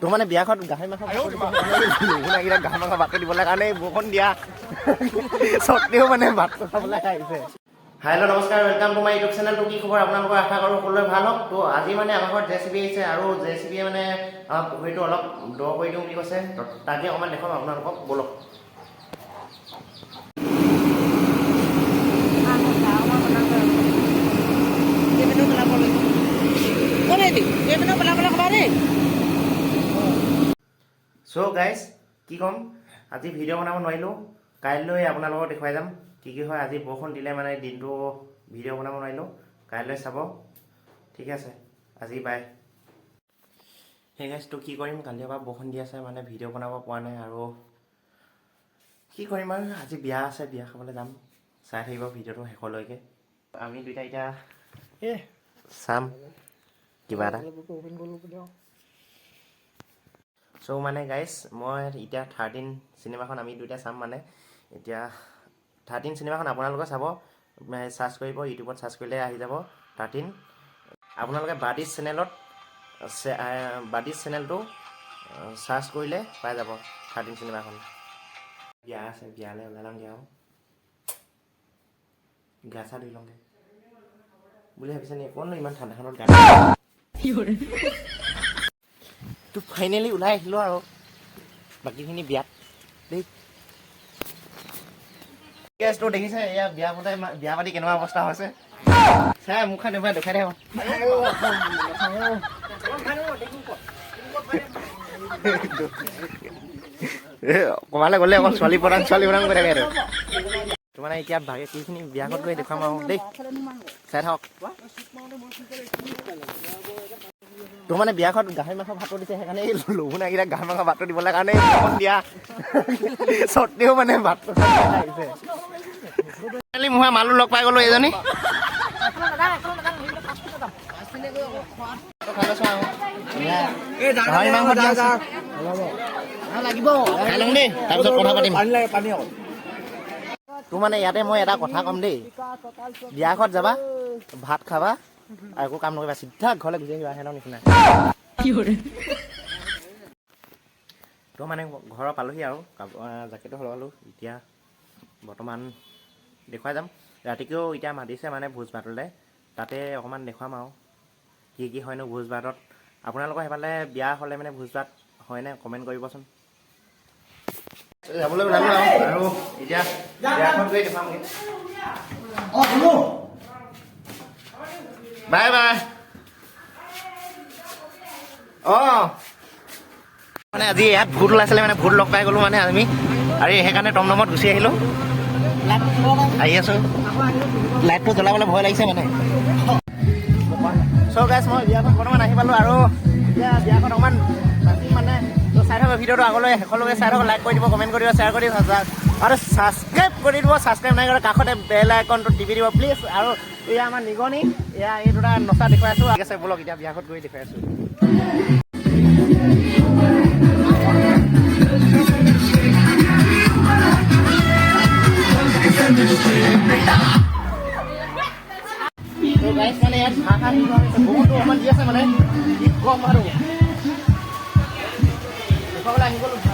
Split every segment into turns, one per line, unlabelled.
তোৰ মানে বিয়াখন গাহৰি মাংস এইকেইটা গাহৰি মাংস ভাতটো দিবলৈ কাৰণে বৰষুণ দিয়া। স্বত্তেও মানে ভাতটো খাবলৈ আহিছে। হেল্ল' নমস্কাৰ ৱেলকাম টু মাই ইউটিউব চেনেলটো কি খবৰ আপোনালোকৰ? আশা কৰোঁ সকলোৰে ভালো হওক। তো আজি মানে আমাৰ ঘৰত জে চি বি আহিছে আৰু জে চি বিয়ে মানে আমাৰ পুখুৰীটো অলপ দ কৰি দিওঁ বুলি কৈছে। তাকে অকণমান দেখুৱাম আপোনালোকক ব'লক। চ' গাইজ কি ক'ম? আজি ভিডিঅ' বনাব নোৱাৰিলোঁ। কাইলৈ আপোনালোকক দেখুৱাই যাম কি কি হয়। আজি বৰষুণ দিলে মানে দিনটো ভিডিঅ' বনাব নোৱাৰিলোঁ। কাইলৈ চাব। ঠিক আছে। আজি বাই সেই গাইজটো কি কৰিম? কালিৰ পৰা বৰষুণ দি আছে মানে ভিডিঅ' বনাব পৰা নাই আৰু কি কৰিম আৰু? আজি বিয়া আছে বিয়া খাবলৈ যাম। চাই থাকিব ভিডিঅ'টো শেষলৈকে। আমি দুইটা এতিয়া চাম। কিবা এটা। চ' মানে গাইজ মই এতিয়া থাৰ্টিন চিনেমাখন আমি দুইটা চাম মানে। এতিয়া থাৰ্টিন চিনেমাখন আপোনালোকে চাব চাৰ্চ কৰিব, ইউটিউবত চাৰ্চ কৰিলে আহি যাব থাৰ্টিন আপোনালোকে বাদিছ চেনেলত বাদিছ চেনেলটো চাৰ্চ কৰিলে পাই যাব থাৰ্টিন চিনেমাখন বিয়া আছে, বিয়ালৈ ওলাই লওঁগৈ আৰু। গা চা ধুই লওঁগৈ। বুলি ভাবিছে নি অকণ ইমান ঠাণ্ডাখনত গা তো ফাইনেলি ওলাই আহিলোঁ আৰু বাকীখিনি বিয়াত দেই কেছটো দেখিছে এয়া বিয়া পাতে বিয়া পাতি কেনেকুৱা অৱস্থা হৈছে চাই মুখখন এবাৰ দেখাই থাকক ক'ৰবালৈ গ'লে অকল ছোৱালী প্ৰধান ছোৱালী প্ৰধান কৰি থাকে আৰু তো মানে এতিয়া বাকী কিখিনি বিয়া ঘৰত গৈ দেখুৱাম আৰু দেই চাই থাকক তোৰ মানে বিয়াখন গাহৰি মাংস ভাতটো দিছে, সেইকাৰণে এই লঘুনাকেইটা গাহৰি মাংস ভাতটো দিবলৈ কাৰণে দিয়া। স্বত্তেও মানে ভাতটো কালি মই মানুহ লগ পাই গ'লো এজনী। কথা পাতিম। তোৰ মানে ইয়াতে মই এটা কথা ক'ম দেই। বিয়া ঘৰত যাবা, ভাত খাবা আৰু একো কাম নকৰিবা চিধা ঘৰলৈ গুচি আহিবা সিহঁতৰ নিচিনা তো মানে ঘৰৰ পালোহি আৰু জেকেটটো সলালোঁ এতিয়া বৰ্তমান দেখুৱাই যাম ৰাতিকেও এতিয়া মাতিছে মানে ভোজ ভাতলৈ তাতে অকণমান দেখুৱাম আৰু কি কি হয়নো ভোজ ভাতত আপোনালোকৰ সেইফালে বিয়া হ'লে মানে ভোজ ভাত হয়নে কমেণ্ট কৰিবচোন যাবলৈ ওলালোঁ আৰু আৰু এতিয়া দেখুৱামগৈ বাই বাই অঁ মানে আজি ইয়াত ভূত ওলাইছিলে মানে ভূত লগ পাই গ'লো মানে আমি। আৰু, সেইকাৰণে টমটমত গুচি আহিলোঁ। আহি আছোঁ। লাইটটো জ্বলাবলৈ ভয় লাগিছে মানে। চ' গাইছ মই বিয়াখন বৰ্তমান আহি পালোঁ আৰু এতিয়া বিয়াখন অকণমান মানে চাই থাকক, ভিডিঅ'টো আগলৈ শেষলৈকে চাই থাকক লাইক কৰি দিব কমেণ্ট কৰিব শ্বেয়াৰ কৰি আৰু ছাবস্ক্ৰাইব কৰি দিব ছাবস্ক্ৰাইব নাই কৰা কাষতে বেল আইকনটো টিপি দিব প্লিজ আৰু এয়া আমাৰ নিগনি এয়া এই দুটা নচা দেখুৱাই আছোঁ। ঠিক আছে ব'লক এতিয়া বিয়াঘৰত গৈ দেখুৱাই আছোঁ। মানে বহুতো অকণমান দি আছে মানে ক'ম আৰু দেখুৱাবলৈ আহি গ'লো।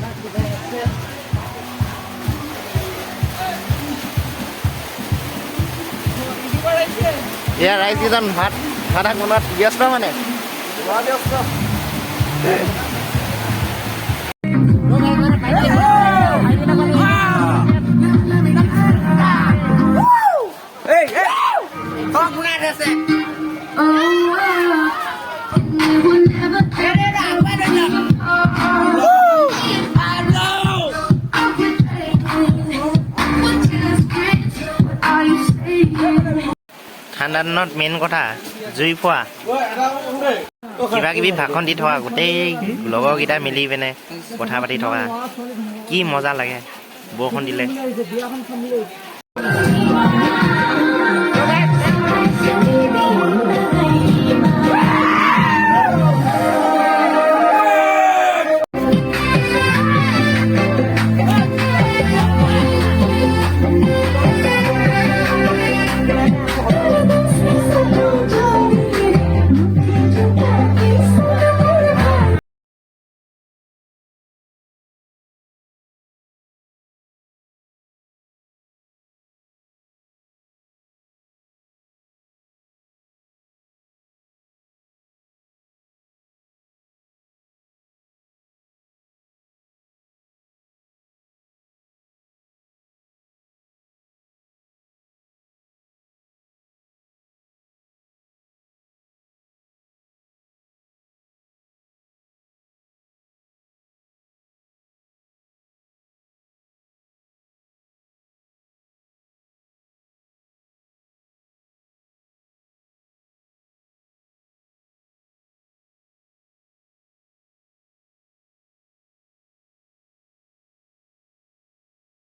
এয়া ৰাইজ কেইজন ভাত ভাত বনোৱাত ব্যস্ত মানে? ব্যস্ত। ঠাণ্ডা দিনত মেইন কথা জুই ফোৱা। কিবা কিবি ভাষণ দি থকা গোটেই লগৰকেইটা মিলি পিনে কথা পাতি থকা কি মজা লাগে বৰষুণ দিলে।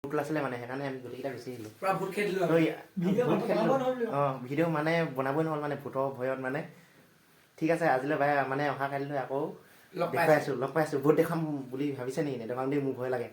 ভূত আছিলে মানে সেইকাৰণে আমি গোটেইকেইটা গুচি আহিলোঁ।
ভিডিঅ'
খেলিলোঁ। অঁ ভিডিঅ' মানে বনাবই নহ'ল মানে ভূতৰ ভয়ত মানে। ঠিক আছে আজিলৈ বাই মানে অহা কালিলৈ আকৌ
লগ পাই
দেখুৱাই আছো। লগ পাই আছোঁ। ভূত দেখাম বুলি ভাবিছে নেকি? নেদেখাম দেই মোৰ ভয় লাগে।